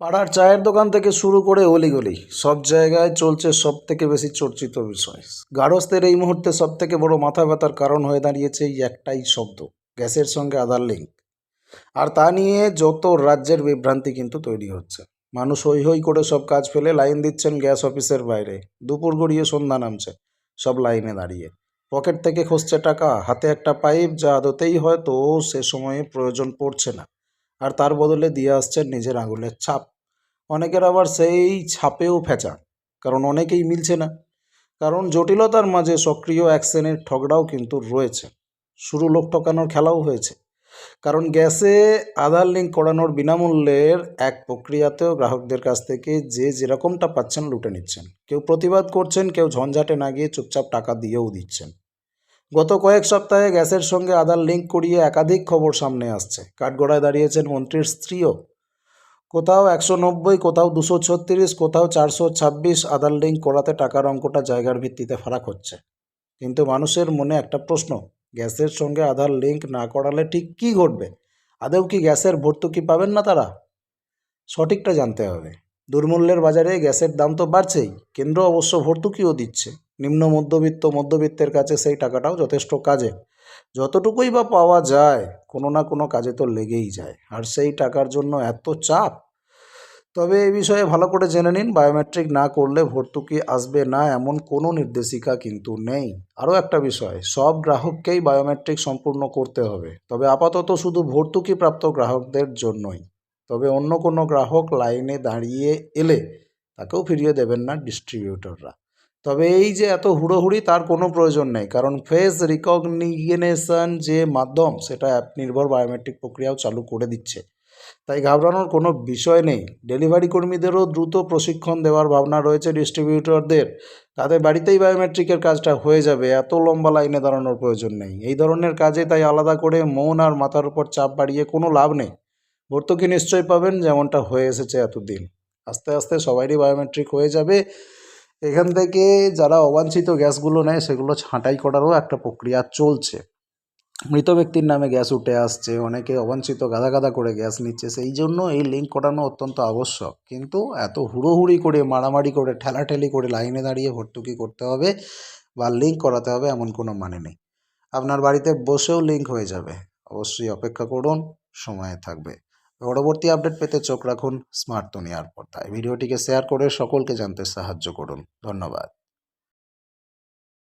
পাড়ার চায়ের দোকান থেকে শুরু করে অলিগলি, সব জায়গায় চলছে সব থেকে বেশি চর্চিত বিষয়। গারস্থের এই মুহূর্তে সব থেকে বড় মাথা ব্যথার কারণ হয়ে দাঁড়িয়েছে এই একটাই শব্দ, গ্যাসের সঙ্গে আধার লিঙ্ক। আর তা নিয়ে যত রাজ্যের বিভ্রান্তি কিন্তু তৈরি হচ্ছে। মানুষ হই হই করে সব কাজ ফেলে লাইন দিচ্ছেন গ্যাস অফিসের বাইরে। দুপুর গড়িয়ে সন্ধ্যা নামছে, সব লাইনে দাঁড়িয়ে। পকেট থেকে খসছে টাকা, হাতে একটা পাইপ যা আদতেই হয়তো সে সময়ে প্রয়োজন পড়ছে না। আর তার বদলে দিয়ে আসছেন নিজের আঙুলের ছাপ। অনেকের আবার সেই ছাপেও ফেঁচা, কারণ অনেকেই মিলছে না। কারণ জটিলতার মাঝে সক্রিয় অ্যাকশনের ঠগড়াও কিন্তু রয়েছে। শুরু লোক ঠকানোর খেলাও হয়েছে। কারণ গ্যাসে আধার লিঙ্ক করানোর বিনামূল্যের এক প্রক্রিয়াতেও গ্রাহকদের কাছ থেকে যে যেরকমটা পাচ্ছেন লুটে নিচ্ছেন। কেউ প্রতিবাদ করছেন, কেউ ঝঞ্ঝাটে না গিয়ে চুপচাপ টাকা দিয়েও দিচ্ছেন। গত কয়েক সপ্তাহে গ্যাসের সঙ্গে আধার লিঙ্ক করিয়ে একাধিক খবর সামনে আসছে। কাঠগড়ায় দাঁড়িয়েছেন মন্ত্রীর স্ত্রীও। কোথাও একশো নব্বই, কোথাও দুশো ছত্রিশ, কোথাও চারশো ছাব্বিশ আধার লিঙ্ক করাতে টাকার অঙ্কটা জায়গার ভিত্তিতে ফারাক হচ্ছে। কিন্তু মানুষের মনে একটা প্রশ্ন, গ্যাসের সঙ্গে আধার লিঙ্ক না করালে ঠিক কী ঘটবে? আদৌ কি গ্যাসের ভর্তুকি পাবেন না তারা? সঠিকটা জানতে হবে। দুর্মূল্যের বাজারে গ্যাসের দাম তো বাড়ছেই, কেন্দ্র অবশ্য ভর্তুকিও দিচ্ছে। নিম্ন মধ্যবিত্ত মধ্যবিত্তের কাছে সেই টাকাটাও যথেষ্ট কাজে যতটুকুই বা পাওয়া যায় কোনো না কোনো কাজে তো লেগেই যায়। আর সেই টাকার জন্য এত চাপ। তবে এই বিষয়ে ভালো করে জেনে নিন, বায়োমেট্রিক না করলে ভর্তুকি আসবে না এমন কোনো নির্দেশিকা কিন্তু নেই। আরও একটা বিষয়, সব গ্রাহককেই বায়োমেট্রিক সম্পূর্ণ করতে হবে। তবে আপাতত শুধু ভর্তুকি প্রাপ্ত গ্রাহকদের জন্যই। তবে অন্য কোনো গ্রাহক লাইনে দাঁড়িয়ে এলে তাকেও ফিরিয়ে দেবেন না ডিস্ট্রিবিউটররা। তবে এই যে এত হুড়োহুড়ি তার কোনো প্রয়োজন নেই, কারণ ফেস রিকগনিশন যে মাধ্যম সেটা অ্যাপ নির্ভর বায়োমেট্রিক প্রক্রিয়াও চালু করে দিচ্ছে। তাই ঘাবড়ানোর কোনো বিষয় নেই। ডেলিভারি কর্মীদেরও দ্রুত প্রশিক্ষণ দেওয়ার ভাবনা রয়েছে ডিস্ট্রিবিউটরদের তাদের বাড়িতেই বায়োমেট্রিকের কাজটা হয়ে যাবে। এত লম্বা লাইনে দাঁড়ানোর প্রয়োজন নেই। এই ধরনের কাজে তাই আলাদা করে মন আর মাথার উপর চাপ বাড়িয়ে কোনো লাভ নেই। ভর্তুকি নিশ্চয়ই পাবেন, যেমনটা হয়ে এসেছে এতদিন। আস্তে আস্তে সবারই বায়োমেট্রিক হয়ে যাবে। এখান থেকে যারা অবাঞ্ছিত গ্যাসগুলো নেয়, সেগুলো ছাঁটাই করারও একটা প্রক্রিয়া চলছে। মৃত ব্যক্তির নামে গ্যাস উঠে আসছে, অনেকে অবাঞ্ছিত গাদা গাদা করে গ্যাস নিচ্ছে, সেই জন্য এই লিঙ্ক করানো অত্যন্ত আবশ্যক। কিন্তু এত হুড়োহুড়ি করে, মারামারি করে, ঠেলাঠেলি করে, লাইনে দাঁড়িয়ে ভর্তুকি করতে হবে বা লিঙ্ক করাতে হবে এমন কোনো মানে নেই। আপনার বাড়িতে বসেও লিঙ্ক হয়ে যাবে। অবশ্যই অপেক্ষা করুন, সময়ে থাকবে। পরবর্তী আপডেট পেতে চোখ রাখুন স্মার্ট দুনিয়ার পর্দায় ভিডিওটিকে শেয়ার করে সকলকে জানতে সাহায্য করুন। ধন্যবাদ।